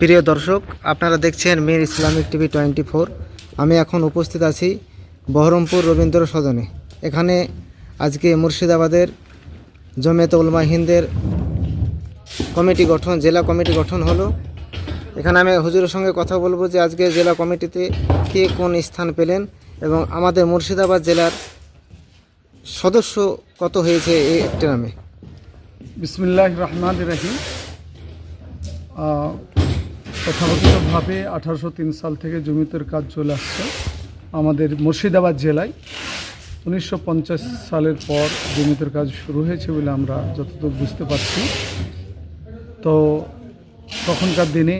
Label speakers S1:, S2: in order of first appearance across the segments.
S1: প্রিয় দর্শক, আপনারা দেখছেন Mir Islamic TV twenty four. আমি এখন উপস্থিত আছি বহরমপুর রবীন্দ্র সদনে। এখানে আজকে মুর্শিদাবাদের জমিয়ত উলমা হিন্দের কমিটি গঠন, জেলা কমিটি গঠন হলো। এখানে আমি হুজুরের সঙ্গে কথা বলব যে আজকে জেলা কমিটিতে কে কোন স্থান পেলেন এবং আমাদের মুর্শিদাবাদ জেলার সদস্য কত হয়েছে এই নামে।
S2: বিসমিল্লাহ রহমান রাহিম। তথাকথিতভাবে আঠারোশো তিন সাল থেকে জমিতের কাজ চলে আসছে। আমাদের মুর্শিদাবাদ জেলায় উনিশশো পঞ্চাশ সালের পর জমিতের কাজ শুরু হয়েছে বলে আমরা যতদূর বুঝতে পারছি। তো তখনকার দিনে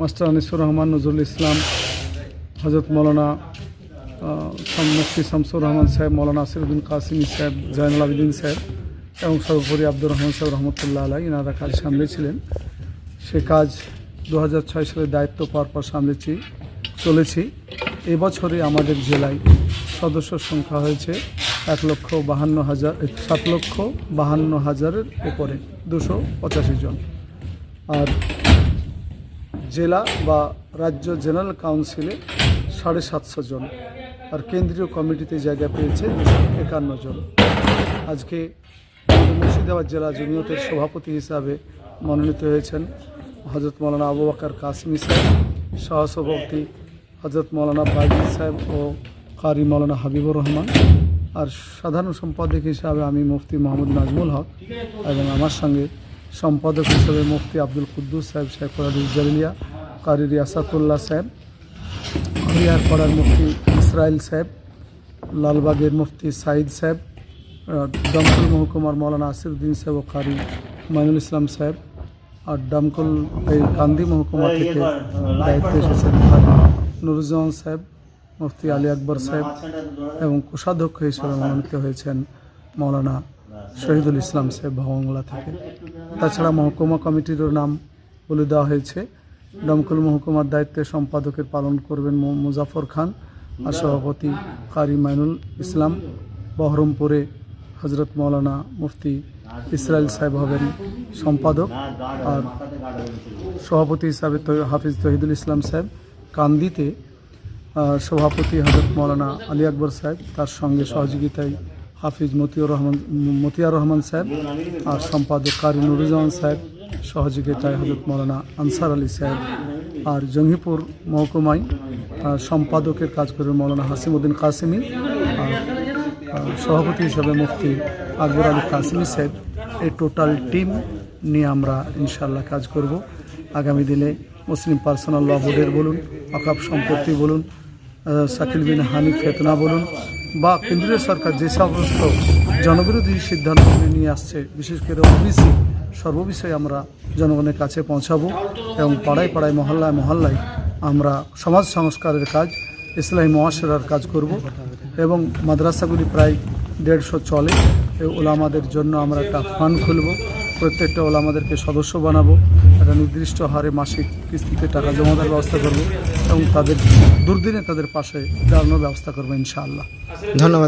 S2: মাস্টার আনিসুর রহমান, নজরুল ইসলাম হজরত মৌলানা মুফতি শামসুর রহমান সাহেব, মৌলানা আসিরুদ্দিন কাসিমি সাহেব, জয়নুল আবিদিন সাহেব এবং সর্বোপরি আব্দুর রহমান সাহেব রহমতুল্লাহ আলাই এনারা কাজ সামলেছিলেন সে কাজ দু সালে দায়িত্ব পাওয়ার পর সামলেছি, চলেছি। এবছরে আমাদের জেলায় সদস্য সংখ্যা হয়েছে এক লক্ষ বাহান্ন হাজার, সাত লক্ষ বাহান্ন হাজারের উপরে, দুশো পঁচাশি জন। আর জেলা বা রাজ্য জেনারেল কাউন্সিলে সাড়ে সাতশো জন, আর কেন্দ্রীয় কমিটিতে জায়গা পেয়েছে একান্ন জন। আজকে মুর্শিদাবাদ জেলা জুনিয়তের সভাপতি হিসাবে মনোনীত হয়েছেন হজরত মৌলানা আবু বাকার কাসমি সাহেব, সহসভাপতি হজরত মৌলানা বাইজিদ সাহেব ও কারি মৌলানা হাবিবুর রহমান আর সাধারণ সম্পাদক হিসাবে আমি মুফতি মোহাম্মদ নাজমুল হক এবং আমার সঙ্গে সম্পাদক হিসেবে মুফতি আব্দুল কুদ্দুস সাহেব, শেখ জালিয়া কারি রিয়াসাতুল্লাহ সাহেব হরিয়ার পাড়ার মুফতি ইসরায়েল সাহেব, লালবাগের মুফতি সাইদ সাহেব দমকল মহকুমার মৌলানা আসিরুদ্দিন সাহেব ও কারি মাইনুল ইসলাম সাহেব আর দমকল এই কান্দি মহকুমা থেকে দায়িত্বে এসেছেন নুরুজ্জামান সাহেব মুফতি আলী আকবর সাহেব এবং কোষাধ্যক্ষ হিসেবে মনোনীত হয়েছেন মৌলানা শহীদুল ইসলাম সাহেব ভবংলা থেকে। তাছাড়া মহকুমা কমিটিরও নাম বলে দেওয়া হয়েছে। দমকল মহকুমার দায়িত্বে সম্পাদকের পালন করবেন মুজাফর খান আর সভাপতি কারি মাইনুল ইসলাম। বহরমপুরে হজরত মৌলানা মুফতি ইসরায়েল সাহেব হবেন সম্পাদক আর সভাপতি হিসাবে হাফিজ তহিদুল ইসলাম সাহেব কান্দিতে সভাপতি হজরত মৌলানা আলী আকবর সাহেব, তার সঙ্গে সহযোগিতায় হাফিজ মতিউর রহমান, মতিয়ার রহমান সাহেব আর সম্পাদক কারি নুরুজ্জামান সাহেব সহযোগিতায় হজরত মৌলানা আনসার আলী সাহেব আর জঙ্গিপুর মহকুমায় সম্পাদকের কাজ করবেন মৌলানা হাসিমুদ্দিন কাসিমি আর সভাপতি হিসাবে মুফতি আকবর আলী কাসিমি সাহেব। এই টোটাল টিম নিয়ে আমরা ইনশাল্লাহ কাজ করব। আগামী দিনে মুসলিম পার্সোনাল ল বোর্ডের বলুন অকাপ সম্পত্তি বলুন শাকিল বিন হানি ফেতনা বলুন, বা কেন্দ্রীয় সরকার যে সমস্ত জনবিরোধী সিদ্ধান্তগুলি নিয়ে আসছে, বিশেষ করে ওবিসি সর্ববিষয়ে আমরা জনগণের কাছে পৌঁছাবো এবং পাড়ায় পাড়ায়, মহল্লায় মহল্লায় আমরা সমাজ সংস্কারের কাজ, ইসলামী মহাসেরার কাজ করব এবং মাদ্রাসাগুলি প্রায় দেড়শো চলে। এই ওলামাদের জন্য আমরা একটা ফান্ড খুলব। প্রত্যেকটা ওলামাদেরকে সদস্য বানাবো, একটা নির্দিষ্ট হারে মাসিক কিস্তিতে টাকা জমা দেওয়ার ব্যবস্থা করব এবং তাদের দুর্দিনে তাদের পাশে দাঁড়ানোর ব্যবস্থা করব ইনশাআল্লাহ।
S1: ধন্যবাদ।